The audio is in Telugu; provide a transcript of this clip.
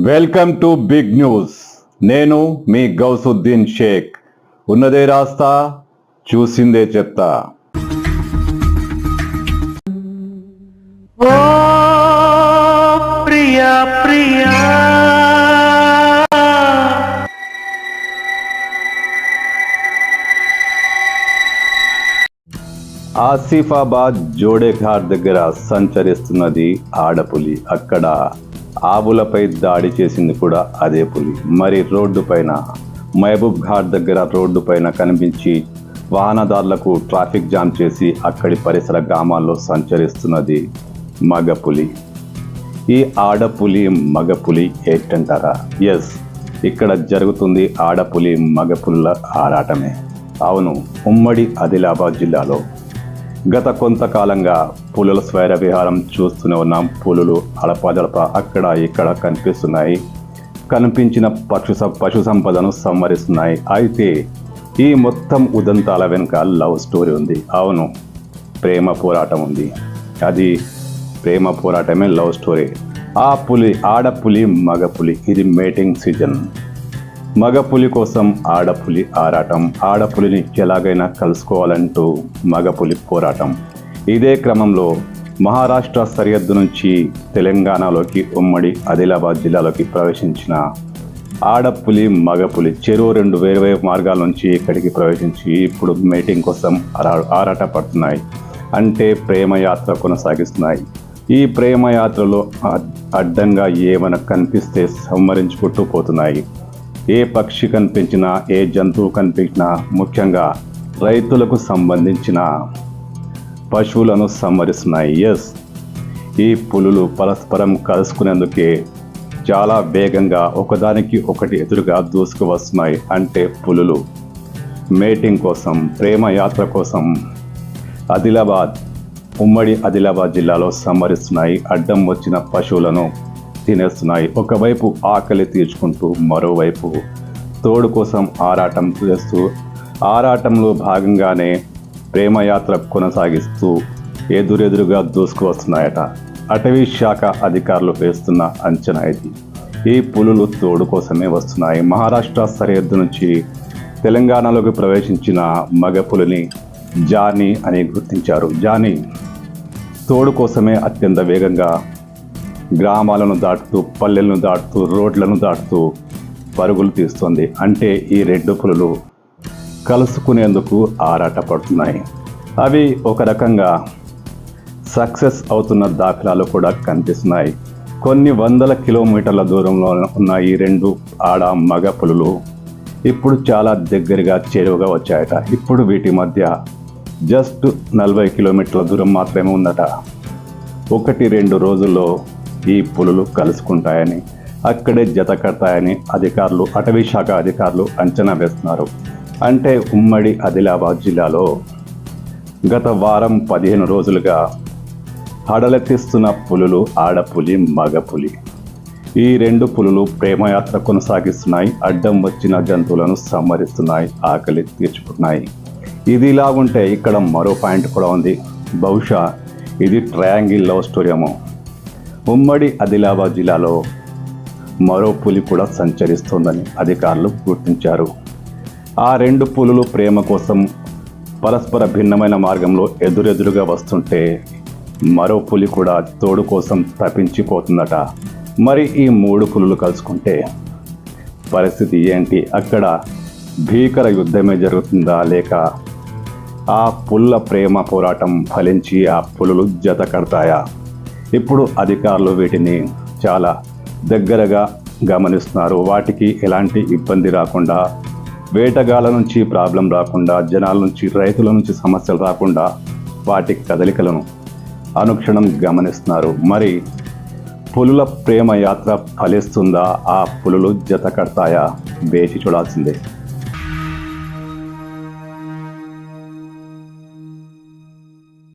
Welcome to big news. నేను మీ గౌసుద్దీన్ షేక్. ఉన్నదే రాస్తా చూసిందే చెప్తా. ఓ ప్రియా ప్రియా. ఆసిఫాబాద్ జోడేఘాట్ దగ్గర సంచరిస్తున్నది ఆడపులి అక్కడ. ఆవులపై దాడి చేసింది కూడా అదే పులి. మరి రోడ్డు పైన మహబూబ్ ఘాట్ దగ్గర రోడ్డు పైన కనిపించి వాహనదారులకు ట్రాఫిక్ జామ్ చేసి అక్కడి పరిసర గ్రామాల్లో సంచరిస్తున్నది మగపులి ఈ ఆడపులి మగపులి ఏంటంటారా? ఎస్ ఇక్కడ జరుగుతుంది ఆడపులి మగపుల్ల ఆరాటమే. అవును ఉమ్మడి ఆదిలాబాద్ జిల్లాలో గత కొంతకాలంగా పులుల స్వైర విహారం చూస్తూనే ఉన్నాం. పులులు అడపాదడప అక్కడ ఇక్కడ కనిపిస్తున్నాయి. కనిపించిన పశు పశు సంపదను సంవరిస్తున్నాయి. అయితే ఈ మొత్తం ఉదంతాల వెనుక లవ్ స్టోరీ ఉంది. అవును ప్రేమ పోరాటం ఉంది. అది ప్రేమ పోరాటమే లవ్ స్టోరీ. ఆ పులి ఆడపులి మగపులి ఇది మేటింగ్ సీజన్ మగపులి కోసం ఆడపులి ఆరాటం. ఆడపులిని ఎలాగైనా కలుసుకోవాలంటూ మగపులి పోరాటం. ఇదే క్రమంలో మహారాష్ట్ర సరిహద్దు నుంచి తెలంగాణలోకి ఉమ్మడి ఆదిలాబాద్ జిల్లాలోకి ప్రవేశించిన ఆడపులి మగపులి చెరువు రెండు వేరు మార్గాల నుంచి ఇక్కడికి ప్రవేశించి ఇప్పుడు మీటింగ్ కోసం ఆరాట పడుతున్నాయి అంటే ప్రేమ యాత్ర కొనసాగిస్తున్నాయి. ఈ ప్రేమయాత్రలో అడ్డంగా ఏమైనా కనిపిస్తే సంహరించుకుంటూ పోతున్నాయి. ఏ పక్షి కనిపించినా ఏ జంతువు కనిపించినా ముఖ్యంగా రైతులకు సంబంధించిన పశువులను సంహరిస్తున్నాయి. ఎస్ ఈ పులులు పరస్పరం కలుసుకునేందుకే చాలా వేగంగా ఒకదానికి ఒకటి ఎదురుగా దూసుకు వస్తున్నాయి అంటే పులులు. మేటింగ్ కోసం ప్రేమ యాత్ర కోసం ఆదిలాబాద్ ఉమ్మడి ఆదిలాబాద్ జిల్లాలో సంహరిస్తున్నాయి అడ్డం వచ్చిన పశువులను తినేస్తున్నాయి. ఒకవైపు ఆకలి తీర్చుకుంటూ మరోవైపు తోడు కోసం ఆరాటం చేస్తూ ఆరాటంలో భాగంగానే ప్రేమయాత్ర కొనసాగిస్తూ ఎదురెదురుగా దూసుకు వస్తున్నాయట అటవీ శాఖ అధికారులు వేస్తున్న అంచనా ఇది. ఈ పులులు తోడు కోసమే వస్తున్నాయి. మహారాష్ట్ర సరిహద్దు నుంచి తెలంగాణలోకి ప్రవేశించిన మగ పులిని జానీ అని గుర్తించారు. జానీ తోడు కోసమే అత్యంత వేగంగా గ్రామాలను దాటుతూ పల్లెలను దాటుతూ రోడ్లను దాటుతూ పరుగులు తీస్తుంది. అంటే ఈ రెడ్డు పులులు కలుసుకునేందుకు ఆరాట పడుతున్నాయి అవి ఒక రకంగా సక్సెస్ అవుతున్న దాఖలాలు కూడా కనిపిస్తున్నాయి. కొన్ని వందల కిలోమీటర్ల దూరంలో ఉన్న ఈ రెండు ఆడ మగ పులులు ఇప్పుడు చాలా దగ్గరగా చేరువగా వచ్చాయట. ఇప్పుడు వీటి మధ్య జస్ట్ నలభై కిలోమీటర్ల దూరం మాత్రమే ఉందట. ఒకటి రెండు రోజుల్లో ఈ పులులు కలుసుకుంటాయని అక్కడే జత కడతాయని అధికారులు అటవీ శాఖ అధికారులు అంచనా వేస్తున్నారు. అంటే ఉమ్మడి ఆదిలాబాద్ జిల్లాలో గత వారం పదిహేను రోజులుగా హడలెత్తిస్తున్న పులులు ఆడపులి మగపులి. ఈ రెండు పులులు ప్రేమయాత్ర కొనసాగిస్తున్నాయి అడ్డం వచ్చిన జంతువులను సంహరిస్తున్నాయి ఆకలి తీర్చుకుంటున్నాయి. ఇది ఇలా ఉంటే ఇక్కడ మరో పాయింట్ కూడా ఉంది. బహుశా ఇది ట్రయాంగిల్ లవ్ స్టోరీ ఏమో. ఉమ్మడి ఆదిలాబాద్ జిల్లాలో మరో పులి కూడా సంచరిస్తోందని అధికారులు గుర్తించారు. ఆ రెండు పులులు ప్రేమ కోసం పరస్పర భిన్నమైన మార్గంలో ఎదురెదురుగా వస్తుంటే మరో పులి కూడా తోడు కోసం తప్పించిపోతుందట. మరి ఈ మూడు పులులు కలుసుకుంటే పరిస్థితి ఏంటి? అక్కడ భీకర యుద్ధమే జరుగుతుందా లేక ఆ పుల్ల ప్రేమ పోరాటం ఫలించి ఆ పులులు జత కడతాయా? ఇప్పుడు అధికారులు వీటిని చాలా దగ్గరగా గమనిస్తున్నారు. వాటికి ఎలాంటి ఇబ్బంది రాకుండా వేటగాళ్ళ నుంచి ప్రాబ్లం రాకుండా జనాల నుంచి రైతుల నుంచి సమస్యలు రాకుండా వాటి కదలికలను అనుక్షణం గమనిస్తున్నారు. మరి పులుల ప్రేమ యాత్ర ఫలిస్తుందా? ఆ పులులు జత కడతాయా వేచి చూడాల్సిందే.